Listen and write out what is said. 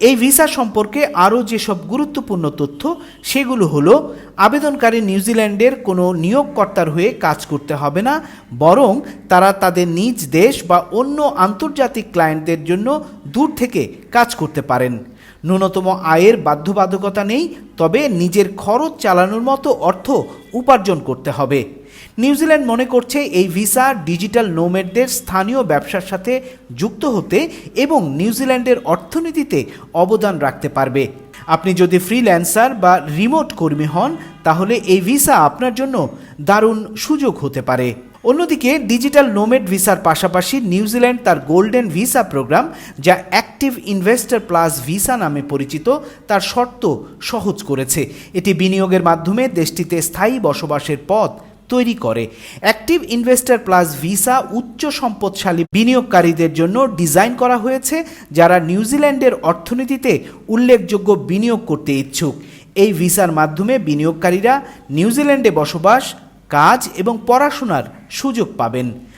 এই ভিসা সম্পর্কে আরও যেসব গুরুত্বপূর্ণ তথ্য, সেগুলো হলো, আবেদনকারী নিউজিল্যান্ডের কোনো নিয়োগকর্তার হয়ে কাজ করতে হবে না, বরং তারা তাদের নিজ দেশ বা অন্য আন্তর্জাতিক ক্লায়েন্টদের জন্য দূর থেকে কাজ করতে পারেন। ন্যূনতম আয়ের বাধ্যবাধকতা নেই, তবে নিজের খরচ চালানোর মতো অর্থ উপার্জন করতে হবে। নিউজিল্যান্ড মনে করছে এই ভিসা ডিজিটাল নোমেডদের স্থানীয় ব্যবসার সাথে যুক্ত হতে এবং নিউজিল্যান্ডের অর্থনীতিতে অবদান রাখতে পারবে। আপনি যদি ফ্রিল্যান্সার বা রিমোট কর্মী হন, তাহলে এই ভিসা আপনার জন্য দারুণ সুযোগ হতে পারে। অন্যদিকে ডিজিটাল নোমেড ভিসার পাশাপাশি নিউজিল্যান্ড তার গোল্ডেন ভিসা প্রোগ্রাম, যা অ্যাক্টিভ ইনভেস্টর প্লাস ভিসা নামে পরিচিত, তার শর্ত সহজ করেছে। এটি বিনিয়োগের মাধ্যমে দেশটিতে স্থায়ী বসবাসের পথ তৈরি করে। অ্যাক্টিভ ইনভেস্টর প্লাস ভিসা উচ্চ সম্পদশালী বিনিয়োগকারীদের জন্য ডিজাইন করা হয়েছে, যারা নিউজিল্যান্ডের অর্থনীতিতে উল্লেখযোগ্য বিনিয়োগ করতে ইচ্ছুক। এই ভিসার মাধ্যমে বিনিয়োগকারীরা নিউজিল্যান্ডে বসবাস কাজ এবং পড়াশোনার সুযোগ পাবেন।